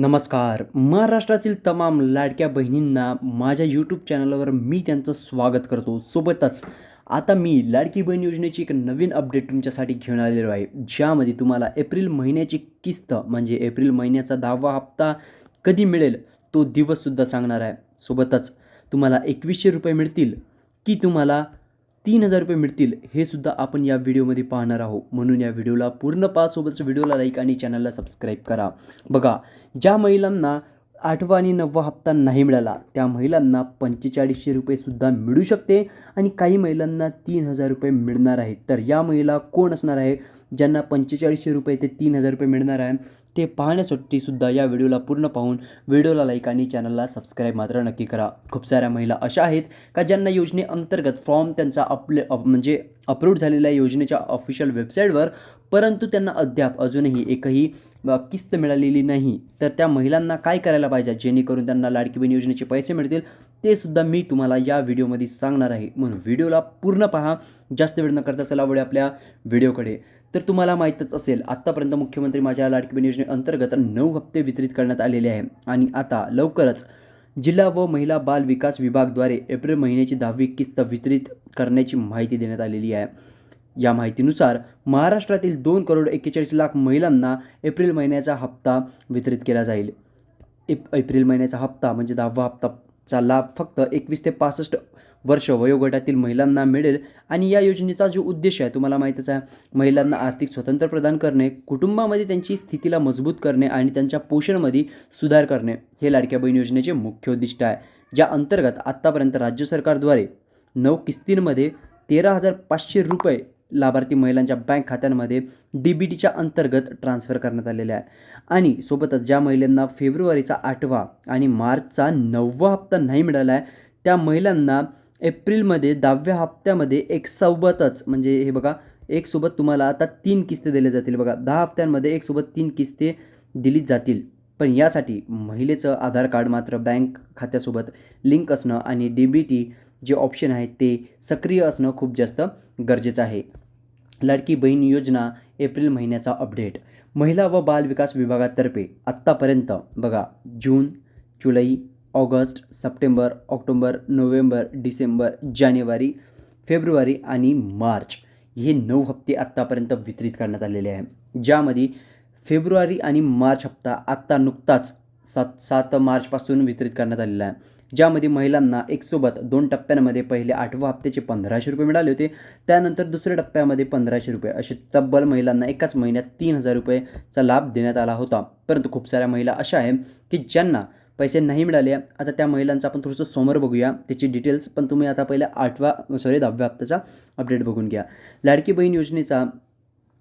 नमस्कार. महाराष्ट्रातील तमाम लाडक्या बहिणींना माझ्या यूट्यूब चॅनलवर मी त्यांचं स्वागत करतो. सोबतच आता मी लाडकी बहीण योजनेची एक नवीन अपडेट तुमच्यासाठी घेऊन आलेलो आहे. ज्यामध्ये तुम्हाला एप्रिल महिन्याची किस्त म्हणजे एप्रिल महिन्याचा दहावा हप्ता कधी मिळेल तो दिवससुद्धा सांगणार आहे. सोबतच तुम्हाला एकवीसशे रुपये मिळतील की तुम्हाला तीन हजार रुपये मिळतील हे सुद्धा आपण या व्हिडिओमध्ये पाहणार आहोत. म्हणून या व्हिडिओला पूर्ण पहा व्हिडिओला लाईक आणि चॅनलला सबस्क्राईब करा. बघा ज्या महिलांना आठवा आणि नववा हप्ता नाही मिळाला त्या महिलांना पंचेचाळीसशे रुपयेसुद्धा मिळू शकते आणि काही महिलांना तीन हजार रुपये मिळणार आहेत. तर या महिला कोण असणार आहे? ज्यांना पंचेचाळीसशे रुपये ते तीन हजार रुपये मिळणार आहे ते पाहण्यासाठी सुद्धा या व्हिडिओला पूर्ण पाहून व्हिडिओला लाईक आणि चॅनलला सबस्क्राईब मात्र नक्की करा. खूप साऱ्या महिला अशा आहेत का ज्यांना योजनेअंतर्गत फॉर्म त्यांचा अपले अप म्हणजे अपलोड झालेल्या योजनेच्या ऑफिशियल वेबसाईटवर परंतु त्यांना अद्याप अजूनही एकही किस्त मिळालेली नाही. तर त्या महिलांना काय करायला पाहिजे जेणेकरून त्यांना लाडकी बहीण योजनेचे पैसे मिळतील ते सुद्धा मी तुम्हाला या व्हिडिओमध्ये सांगणार आहे. म्हणून व्हिडिओला पूर्ण पहा. जास्त वेळ न करता चला वळे आपल्या व्हिडिओकडे. तर तुम्हाला माहीतच असेल आत्तापर्यंत मुख्यमंत्री माझ्या लाडकी बहीण योजनेअंतर्गत नऊ हप्ते वितरित करण्यात आलेले आहे. आणि आता लवकरच जिल्हा व महिला बाल विकास विभागद्वारे एप्रिल महिन्याची दहावी किस्त वितरित करण्याची माहिती देण्यात आलेली आहे. या माहितीनुसार महाराष्ट्रातील दोन करोड एक्केचाळीस लाख महिलांना एप्रिल महिन्याचा हप्ता वितरित केला जाईल. एप एप्रिल महिन्याचा हप्ता म्हणजे दहावा हप्ताचा लाभ फक्त एकवीस ते पासष्ट वर्ष वयोगटातील महिलांना मिळेल. आणि या योजनेचा जो उद्देश आहे तुम्हाला माहीतच आहे महिलांना आर्थिक स्वातंत्र्य प्रदान करणे कुटुंबामध्ये त्यांची स्थितीला मजबूत करणे आणि त्यांच्या पोषणमध्ये सुधार करणे हे लाडक्या बहीण योजनेचे मुख्य उद्दिष्ट आहे. ज्या अंतर्गत आत्तापर्यंत राज्य सरकारद्वारे नऊ किस्तींमध्ये तेरा हजार पाचशे रुपये लाभार्थी महिलांच्या बँक खात्यांमध्ये डी बी टीच्या अंतर्गत ट्रान्स्फर करण्यात आलेले आहे. आणि सोबतच ज्या महिलांना फेब्रुवारीचा आठवा आणि मार्चचा नववा हप्ता नाही मिळाला आहे त्या महिलांना एप्रिलमध्ये दहाव्या हप्त्यामध्ये एक सोबतच म्हणजे हे बघा एक सोबत तुम्हाला आता तीन किस्ते दिले जातील. बघा दहा हप्त्यांमध्ये एक सोबत तीन किस्ते दिली जातील. पण यासाठी महिलेचं आधार कार्ड मात्र बँक खात्यासोबत लिंक असणं आणि डी बी टी जे ऑप्शन आहे ते सक्रिय असणं खूप जास्त गरजेचं आहे. लाडकी बहीण योजना एप्रिल महिन्याचा अपडेट. महिला व बाल विकास विभागातर्फे आत्तापर्यंत बघा जून जुलै ऑगस्ट सप्टेंबर ऑक्टोबर नोव्हेंबर डिसेंबर जानेवारी फेब्रुवारी आणि मार्च हे नऊ हप्ते आत्तापर्यंत वितरित करण्यात आलेले आहे. ज्यामध्ये फेब्रुवारी आणि मार्च हप्ता आत्ता नुकताच सात सात मार्चपासून वितरित करण्यात आलेला आहे. ज्यामध्ये महिलांना एकसोबत दोन टप्प्यांमध्ये पहिले आठव्या हप्त्याचे पंधराशे रुपये मिळाले होते. त्यानंतर दुसऱ्या टप्प्यामध्ये पंधराशे रुपये. असे तब्बल महिलांना एकाच महिन्यात तीन हजार रुपयेचा लाभ देण्यात आला होता. परंतु खूप साऱ्या महिला अशा आहेत की ज्यांना पैसे नाही मिळाले आता त्या महिलांचं आपण थोडंसं समोर बघूया. त्याची डिटेल्स पण तुम्ही आता पहिल्या आठवा सॉरी दहाव्या हप्त्याचा अपडेट बघून घ्या. लाडकी बहीण योजनेचा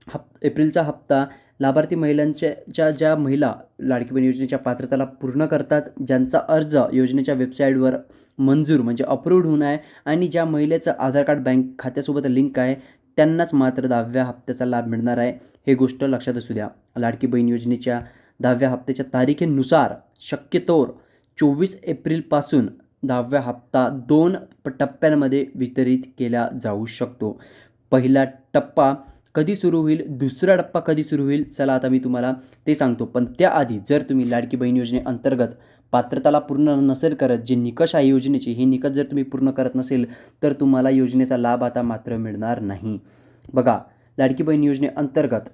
हप एप्रिलचा हप्ता लाभार्थी महिलांच्या ज्या ज्या महिला लाडकी बहीण योजनेच्या पात्रताला पूर्ण करतात ज्यांचा अर्ज योजनेच्या वेबसाईटवर मंजूर म्हणजे अप्रूव्ड होऊन आहे आणि ज्या महिलेचं आधार कार्ड बँक खात्यासोबत लिंक आहे त्यांनाच मात्र दहाव्या हप्त्याचा लाभ मिळणार आहे. हे गोष्ट लक्षात असू द्या. लाडकी बहीण योजनेच्या दहाव्या हप्त्याच्या तारखेनुसार शक्यतोवर चोवीस एप्रिलपासून दहाव्या हप्ता दोन प- टप्प्यांमध्ये वितरित केला जाऊ शकतो. पहिला टप्पा कधी सुरू होईल? दुसरा टप्पा कधी सुरू होईल? चला आता मी तुम्हाला ते सांगतो. पण त्याआधी जर तुम्ही लाडकी बहीण योजनेअंतर्गत पात्रताला पूर्ण नसेल करत जे निकष आहे योजनेचे हे निकष जर तुम्ही पूर्ण करत नसेल तर तुम्हाला योजनेचा लाभ आता मात्र मिळणार नाही. बघा लाडकी बहीण योजनेअंतर्गत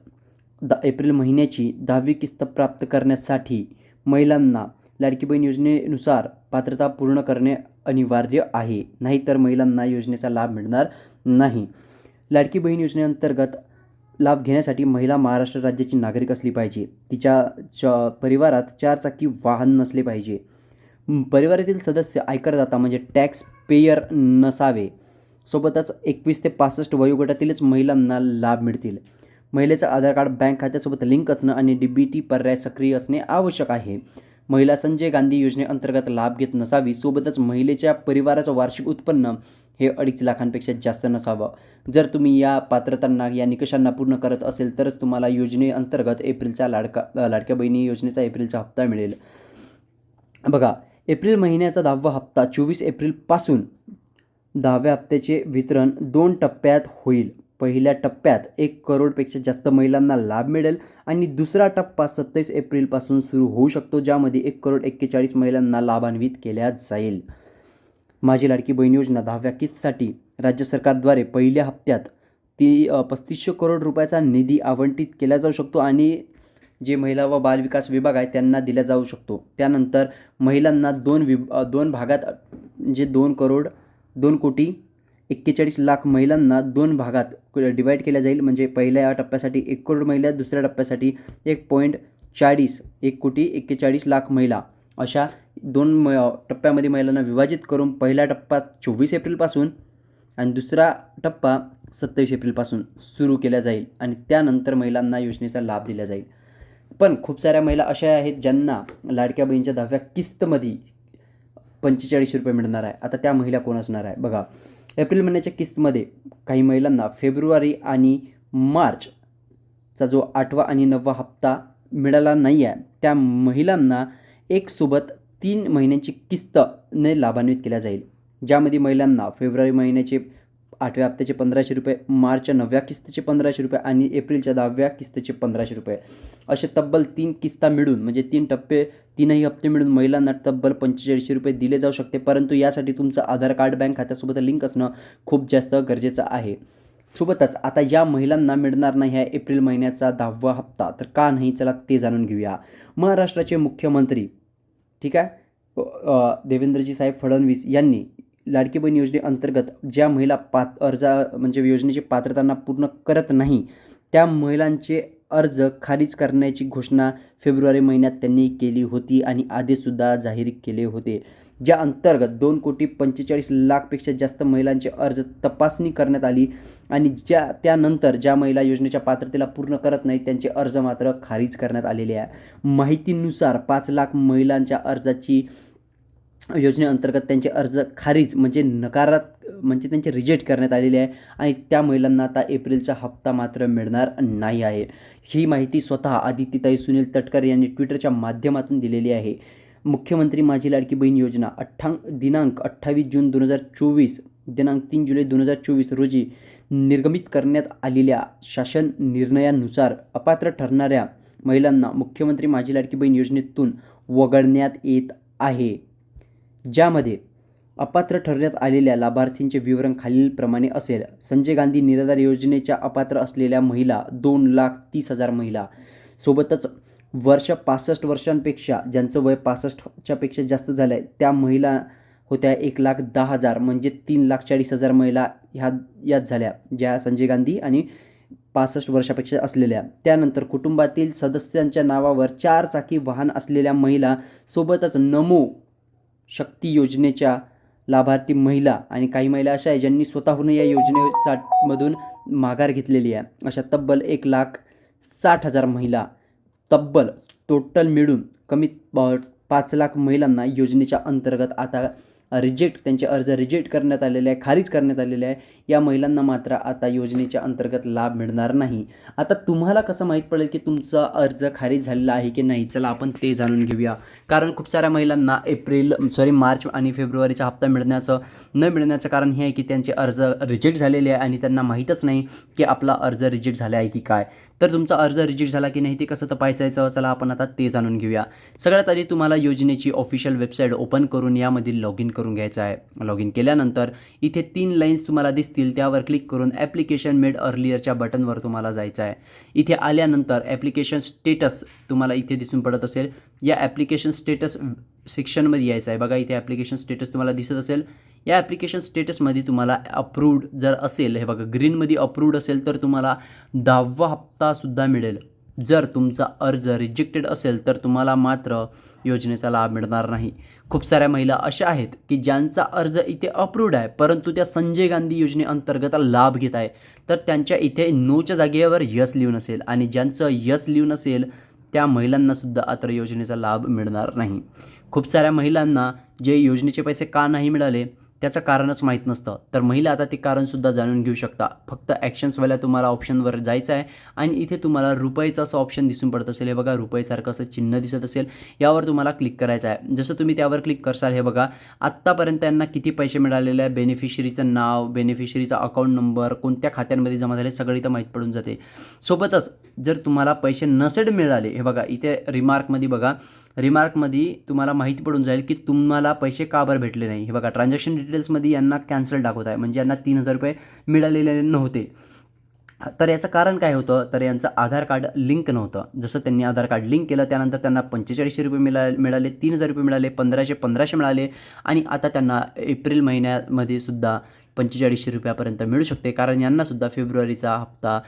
द एप्रिल महिन्याची दहावी किस्त प्राप्त करण्यासाठी महिलांना लाडकी बहीण योजनेनुसार पात्रता पूर्ण करणे अनिवार्य आहे. नाहीतर महिलांना योजनेचा लाभ मिळणार नाही. लाडकी बहीण योजनेअंतर्गत लाभ घेण्यासाठी महिला महाराष्ट्र राज्याची नागरिक असली पाहिजे. तिच्या च परिवारात चारचाकी वाहन नसले पाहिजे. परिवारातील सदस्य आयकरदाता म्हणजे टॅक्स पेयर नसावे. सोबतच एकवीस ते पासष्ट वयोगटातीलच महिलांना लाभ मिळतील. महिलेचं आधार कार्ड बँक खात्यासोबत लिंक असणं आणि डी बी टी पर्याय सक्रिय असणे आवश्यक आहे. महिला संजय गांधी योजनेअंतर्गत लाभ घेत नसावी सोबतच महिलेच्या परिवाराचं वार्षिक उत्पन्न हे अडीच लाखांपेक्षा जास्त नसावं. जर तुम्ही या पात्रतांना या निकषांना पूर्ण करत असेल तरच तुम्हाला योजनेअंतर्गत एप्रिलचा लाडका लाडक्या बहिणी योजनेचा एप्रिलचा हप्ता मिळेल. बघा एप्रिल महिन्याचा दहावा हप्ता चोवीस एप्रिलपासून दहाव्या हप्त्याचे वितरण दोन टप्प्यात होईल. पहिल्या टप्प्यात एक करोडपेक्षा जास्त महिलांना लाभ मिळेल आणि दुसरा टप्पा सत्तावीस एप्रिलपासून सुरू होऊ शकतो ज्यामध्ये एक करोड एक्केचाळीस महिलांना लाभान्वित केल्या जाईल. माझी लाडकी बहीण योजना दहाव्या किस्तसाठी राज्य सरकारद्वारे पहिल्या हप्त्यात ती पस्तीसशे करोड रुपयाचा निधी आवंटित केला जाऊ शकतो आणि जे महिला व बालविकास विभाग आहे त्यांना दिला जाऊ शकतो. त्यानंतर महिलांना दोन विभ दोन भागात जे दोन करोड दोन कोटी एक्केचाळीस लाख महिलांना दोन भागात डिवाईड केल्या जाईल. म्हणजे पहिल्या टप्प्यासाठी एक करोड महिला दुसऱ्या टप्प्यासाठी एक पॉईंट चाळीस एक कोटी एक्केचाळीस लाख महिला. अशा दोन म टप्प्यामध्ये महिलांना विभाजित करून पहिला टप्पा चोवीस एप्रिलपासून आणि दुसरा टप्पा सत्तावीस एप्रिलपासून सुरू केला जाईल आणि त्यानंतर महिलांना योजनेचा लाभ दिला जाईल. पण खूप साऱ्या महिला अशा आहेत ज्यांना लाडक्या बहिणीच्या दहाव्या किस्तमध्ये पंचेचाळीस रुपये मिळणार आहे. आता त्या महिला कोण असणार आहे? बघा एप्रिल महिन्याच्या किस्तमध्ये काही महिलांना फेब्रुवारी आणि मार्चचा जो आठवा आणि नववा हप्ता मिळाला नाही आहे त्या महिलांना एकसोबत तीन महिन्यांची किस्तने लाभान्वित केल्या जाईल ज्यामध्ये महिलांना फेब्रुवारी महिन्याचे आठव्या हप्त्याचे पंधराशे रुपये मार्चच्या नवव्या किस्तीचे पंधराशे रुपये आणि एप्रिलच्या दहाव्या किस्तीचे पंधराशे रुपये. असे तब्बल तीन किस्ता मिळून म्हणजे तीन टप्पे तीनही हप्ते मिळून महिलांना तब्बल पंचेचाळीसशे रुपये दिले जाऊ शकते. परंतु यासाठी तुमचं आधार कार्ड बँक खात्यासोबत लिंक असणं खूप जास्त गरजेचं आहे. सोबतच आता या महिलांना मिळणार नाही आहे एप्रिल महिन्याचा दहावा हप्ता. तर का नाही? चला ते जाणून घेऊया. महाराष्ट्राचे मुख्यमंत्री ठीक आहे? देवेंद्रजी साहेब फडणवीस यांनी लाडकी बहीण योजनेअंतर्गत ज्या महिला पात अर्जा म्हणजे योजनेची पात्रतांना पूर्ण करत नाही त्या महिलांचे अर्ज खारिज करण्याची घोषणा फेब्रुवारी महिन्यात त्यांनी केली होती आणि आदेशसुद्धा जाहीर केले होते. ज्या अंतर्गत दोन कोटी पंचेचाळीस लाखपेक्षा जास्त महिलांचे अर्ज तपासणी करण्यात आली आणि ज्या त्यानंतर ज्या महिला योजनेच्या पात्रतेला पूर्ण करत नाही त्यांचे अर्ज मात्र खारिज करण्यात आलेले आहे. माहितीनुसार पाच लाख महिलांच्या अर्जाची योजनेअंतर्गत त्यांचे अर्ज खारीज म्हणजे नकारात म्हणजे त्यांचे रिजेक्ट करण्यात आलेले आहे आणि त्या महिलांना आता एप्रिलचा हप्ता मात्र मिळणार नाही आहे. ही माहिती स्वतः आदित्यताई सुनील तटकर यांनी ट्विटरच्या माध्यमातून दिलेली आहे. मुख्यमंत्री माझी लाडकी बहीण योजना अठ्ठांग दिनांक अठ्ठावीस जून दोन हजार चोवीस दिनांक तीन जुलै दोन हजार चोवीस रोजी निर्गमित करण्यात आलेल्या शासन निर्णयानुसार अपात्र ठरणाऱ्या महिलांना मुख्यमंत्री माझी लाडकी बहीण योजनेतून वगळण्यात येत आहे. ज्यामध्ये अपात्र ठरण्यात आलेल्या लाभार्थींचे विवरण खालीलप्रमाणे असेल. संजय गांधी निराधार योजनेच्या अपात्र असलेल्या महिला दोन लाख तीस हजार महिला. सोबतच वर्ष पासष्ट वर्षांपेक्षा ज्यांचं वय पासष्टच्या पेक्षा जास्त झालं आहे त्या महिला होत्या एक लाख दहा हजार म्हणजे तीन लाख चाळीस हजार महिला ह्या यात झाल्या ज्या संजय गांधी आणि पासष्ट वर्षापेक्षा असलेल्या. त्यानंतर कुटुंबातील सदस्यांच्या नावावर चार चाकी वाहन असलेल्या महिला सोबतच नमो शक्ती योजनेच्या लाभार्थी महिला आणि काही महिला अशा आहे ज्यांनी स्वतःहून या योजनेसा मधून माघार घेतलेली आहे. अशा तब्बल एक लाख साठ हजार महिला तब्बल टोटल मिळून कमीत पाच लाख महिलांना योजनेच्या अंतर्गत आता रिजेक्ट त्यांचे अर्ज रिजेक्ट करण्यात आलेले आहे खारिज करण्यात आलेले आहे. या महिलांना मात्र आता योजनेच्या अंतर्गत लाभ मिळणार नाही. आता तुम्हाला कसं माहीत पडेल की तुमचा अर्ज खारिज झालेला आहे की नाही? चला आपण ते जाणून घेऊया. कारण खूप साऱ्या महिलांना एप्रिल सॉरी मार्च आणि फेब्रुवारीचा हप्ता मिळण्याचं न मिळण्याचं कारण हे आहे की त्यांचे अर्ज रिजेक्ट झालेले आहे आणि त्यांना माहीतच नाही की आपला अर्ज रिजेक्ट झाला आहे की काय. तर तुमचा अर्ज रिजेक्ट झाला की नाही ते कसं तपासायचं? चला आपण आता ते जाणून घेऊया. सगळ्यात आधी तुम्हाला योजनेची ऑफिशियल वेबसाईट ओपन करून यामधील लॉग इन करून घ्यायचं आहे. लॉग इन केल्यानंतर इथे तीन लाईन्स तुम्हाला दिसतील. त्यावर क्लिक करून ॲप्लिकेशन मेड अर्लियरच्या बटनवर तुम्हाला जायचं आहे. इथे आल्यानंतर ॲप्लिकेशन स्टेटस तुम्हाला इथे दिसून पडत असेल. या ॲप्लिकेशन स्टेटस सेक्शनमध्ये यायचं आहे. बघा इथे ॲप्लिकेशन स्टेटस तुम्हाला दिसत असेल. या ॲप्लिकेशन स्टेटसमध्ये तुम्हाला अप्रूव्ड जर असेल हे बघा ग्रीनमध्ये अप्रूव्ड असेल तर तुम्हाला दहावा हप्तासुद्धा मिळेल. जर तुमचा अर्ज रिजेक्टेड असेल तर तुम्हाला मात्र योजनेचा लाभ मिळणार नाही. खूप साऱ्या महिला अशा आहेत की ज्यांचा अर्ज इथे अप्रूव्ड आहे परंतु त्या संजय गांधी योजनेअंतर्गत लाभ घेत आहे तर त्यांच्या इथे नोच्या जागेवर यस लिहून असेल आणि ज्यांचं यस लिहून असेल त्या महिलांनासुद्धा आता योजनेचा लाभ मिळणार नाही. खूप साऱ्या महिलांना जे योजनेचे पैसे का नाही मिळाले त्याचं कारणच माहीत नसतं. तर महिला आता ते कारणसुद्धा जाणून घेऊ शकता. फक्त ॲक्शन्सवाल्या तुम्हाला ऑप्शनवर जायचं आहे आणि इथे तुम्हाला रुपयेचं असं ऑप्शन दिसून पडत असेल. हे बघा रुपयेसारखं असं चिन्ह दिसत असेल. यावर तुम्हाला क्लिक करायचं आहे. जसं तुम्ही त्यावर क्लिक करसाल हे बघा आत्तापर्यंत त्यांना किती पैसे मिळालेले आहे? बेनिफिशरीचं नाव बेनिफिशरीचा अकाउंट नंबर कोणत्या खात्यांमध्ये जमा झाले सगळं इथं माहीत पडून जाते. सोबतच जर तुम्हाला पैसे नसेल मिळाले हे बघा इथे रिमार्कमध्ये बघा रिमार्कमध्ये तुम्हाला माहिती पडून जाईल की तुम्हाला पैसे का बरं भेटले नाही. हे बघा ट्रान्झॅक्शन डिटेल्समध्ये यांना कॅन्सल दाखवत आहे. म्हणजे यांना तीन हजार रुपये मिळालेले नव्हते. तर याचं कारण काय होतं? तर यांचं आधार कार्ड लिंक नव्हतं. जसं त्यांनी आधार कार्ड लिंक केलं त्यानंतर त्यांना पंचेचाळीसशे रुपये मिळा मिळाले तीन हजार रुपये मिळाले पंधराशे पंधराशे मिळाले. आणि आता त्यांना एप्रिल महिन्यामध्ये सुद्धा पंचेचाळीसशे रुपयापर्यंत मिळू शकते. कारण यांनासुद्धा फेब्रुवारीचा हप्ता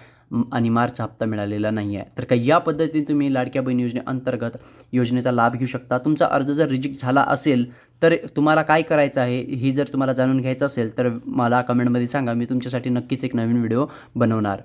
आणि मार्चचा हप्ता मिळालेला नाही आहे तर काही या पद्धतीने तुम्ही लाडक्या बहीण योजनेअंतर्गत योजनेचा लाभ घेऊ शकता? तुमचा अर्ज जर रिजेक्ट झाला असेल तर तुम्हाला काय करायचं आहे? ही जर तुम्हाला जाणून घ्यायचं असेल तर मला कमेंटमध्ये सांगा. मी तुमच्यासाठी नक्कीच एक नवीन व्हिडिओ बनवणार.